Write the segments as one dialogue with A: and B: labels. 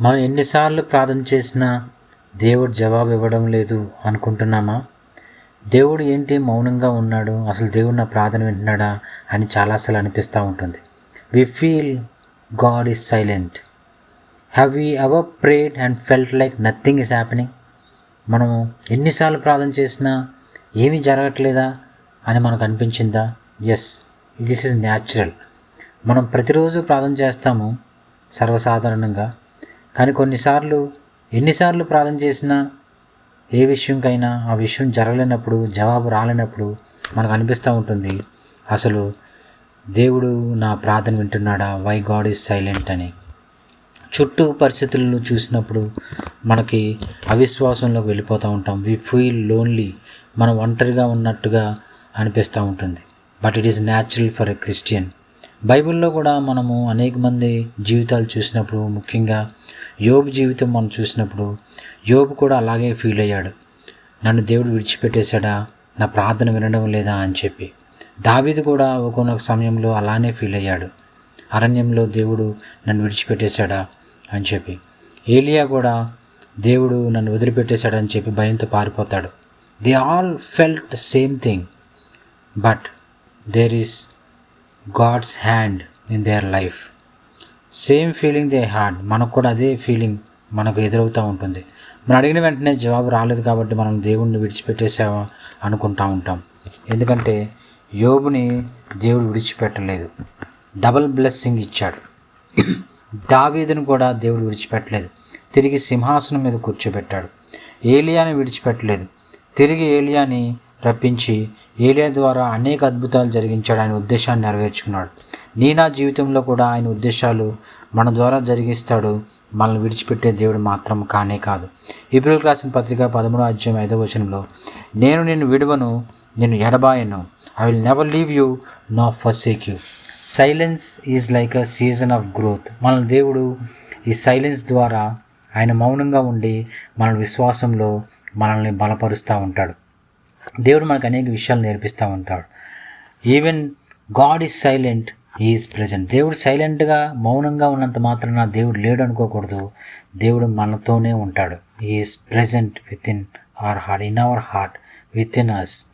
A: మనం ఎన్నిసార్లు ప్రార్థన చేసినా దేవుడు జవాబు ఇవ్వడం లేదు అనుకుంటున్నామా? దేవుడు ఏంటి మౌనంగా ఉన్నాడు? అసలు దేవుడు నా ప్రార్థన వింటున్నాడా? అని చాలాసార్లు అనిపిస్తూ ఉంటుంది. We feel God is silent have we ever prayed and felt like nothing is happening మనం ఎన్నిసార్లు ప్రార్థన చేసినా ఏమీ జరగట్లేదా అని మనకు అనిపించిందా? ఎస్ దిస్ ఈజ్ న్యాచురల్ మనం ప్రతిరోజు ప్రార్థన చేస్తాము సర్వసాధారణంగా. కానీ కొన్నిసార్లు ఎన్నిసార్లు ప్రార్థన చేసినా ఏ విషయంకైనా ఆ విషయం జరగలేనప్పుడు జవాబు రాలేనప్పుడు మనకు అనిపిస్తూ ఉంటుంది అసలు దేవుడు నా ప్రార్థన వింటున్నాడా? వై గాడ్ ఈజ్ సైలెంట్ అని. చుట్టూ పరిస్థితులను చూసినప్పుడు మనకి అవిశ్వాసంలోకి వెళ్ళిపోతూ ఉంటాం. వి ఫీల్ లోన్లీ మనం ఒంటరిగా ఉన్నట్టుగా అనిపిస్తూ ఉంటుంది. But it is natural for a Christian బైబిల్లో కూడా మనము అనేక మంది జీవితాలు చూసినప్పుడు ముఖ్యంగా యోబు జీవితం మనం చూసినప్పుడు యోబు కూడా అలాగే ఫీల్ అయ్యాడు. నన్ను దేవుడు విడిచిపెట్టేశాడా? నా ప్రార్థన వినడం లేదా అని చెప్పి. దావీదు కూడా ఒకనొక సమయంలో అలానే ఫీల్ అయ్యాడు. అరణ్యంలో దేవుడు నన్ను విడిచిపెట్టేశాడా? అని చెప్పి. ఏలియా కూడా దేవుడు నన్ను వదిలిపెట్టేశాడని చెప్పి భయంతో పారిపోతాడు. They all felt the same thing but there is God's hand in their life same feeling they had మనకు కూడా అదే ఫీలింగ్ మనకు ఎదురవుతూ ఉంటుంది. మనం అడిగిన వెంటనే జవాబు రాలేదు కాబట్టి మనం దేవుణ్ణి విడిచిపెట్టేసామా అనుకుంటా ఉంటాం. ఎందుకంటే యోబుని దేవుడు విడిచిపెట్టలేదు. డబల్ బ్లెస్సింగ్ ఇచ్చాడు. దావీదును కూడా దేవుడు విడిచిపెట్టలేదు. తిరిగి సింహాసనం మీద కూర్చోబెట్టాడు. ఏలియాని విడిచిపెట్టలేదు. తిరిగి ఏలియాని రప్పించి ఏలియా ద్వారా అనేక అద్భుతాలు జరిగించాడు ఆయన ఉద్దేశాన్ని నెరవేర్చుకున్నాడు. నీ నా జీవితంలో కూడా ఆయన ఉద్దేశాలు మన ద్వారా జరిగిస్తాడు. మనల్ని విడిచిపెట్టే దేవుడు మాత్రం కానే కాదు. ఇబ్రిల్ రాసిన పత్రిక పదమూడో అధ్యాయం ఐదో వచనంలో నేను నిన్ను విడువను నేను ఎడబాయను. I will never leave you no forsake you silence is like a season of growth మన దేవుడు ఈ సైలెన్స్ ద్వారా ఆయన మౌనంగా ఉండి మన విశ్వాసంలో మనల్ని బలపరుస్తూ ఉంటాడు. దేవుడు మనకు అనేక విషయాలు నేర్పిస్తూ ఉంటాడు. Even God is silent is present దేవుడు సైలెంట్గా మౌనంగా ఉన్నంత మాత్రాన దేవుడు లేడు అనుకోకూడదు. దేవుడు మనతోనే ఉంటాడు. Is present with in our heart in our heart with in us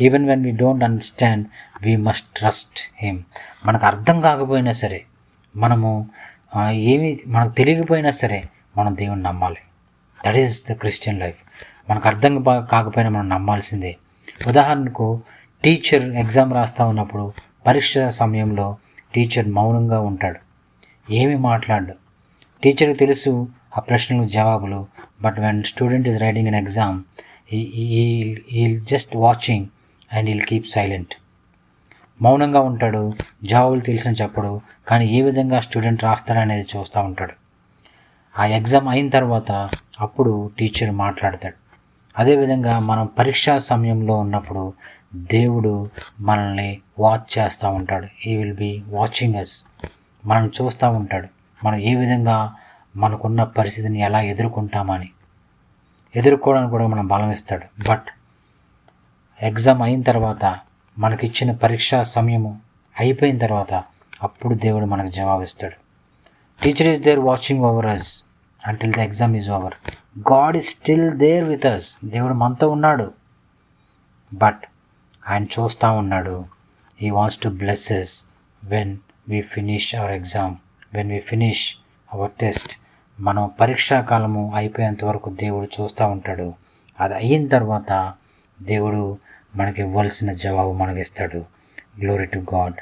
A: even when we don't understand we must trust him మనకు అర్థం కాకపోయినా సరే మనము ఏమి మనకు తెలియకపోయినా సరే మనం దేవుని నమ్మాలి. That is the Christian life మనకు అర్థం కాకపోయినా మనం నమ్మాల్సిందే. ఉదాహరణకు టీచర్ ఎగ్జామ్ రాస్తా ఉన్నప్పుడు పరీక్ష సమయంలో టీచర్ మౌనంగా ఉంటాడు. ఏమి మాట్లాడు? టీచర్కి తెలుసు ఆ ప్రశ్నలకు జవాబులు but when student is writing an exam he just watching and he'll keep silent. మౌనంగా ఉంటాడు జవాబులు తెలిసిన చెప్పడు కానీ ఏ విధంగా స్టూడెంట్ రాస్తాడనేది చూస్తూ ఉంటాడు. ఆ ఎగ్జామ్ అయిన తర్వాత అప్పుడు టీచర్ మాట్లాడతాడు. అదేవిధంగా మనం పరీక్షా సమయంలో ఉన్నప్పుడు దేవుడు మనల్ని వాచ్ చేస్తూ ఉంటాడు. ఈ విల్ బీ వాచింగ్ అస్ మనం చూస్తూ ఉంటాడు. మనం ఏ విధంగా మనకున్న పరిస్థితిని ఎలా ఎదుర్కొంటామని ఎదుర్కోవడానికి కూడా మనం బలం ఇస్తాడు. బట్ ఎగ్జామ్ అయిన తర్వాత మనకిచ్చిన పరీక్షా సమయము అయిపోయిన తర్వాత అప్పుడు దేవుడు మనకు జవాబిస్తాడు. Teacher is there watching over us until the exam is over God is still there with us దేవుడు మనతో ఉన్నాడు. బట్ ఆయన చూస్తూ ఉన్నాడు. He wants to bless us when we finish our exam when we finish our test మనం పరీక్షా కాలము అయిపోయేంత వరకు దేవుడు చూస్తూ ఉంటాడు. అది అయిన తర్వాత దేవుడు మనకి ఇవ్వాల్సిన జవాబు మనకి ఇస్తాడు. Glory to God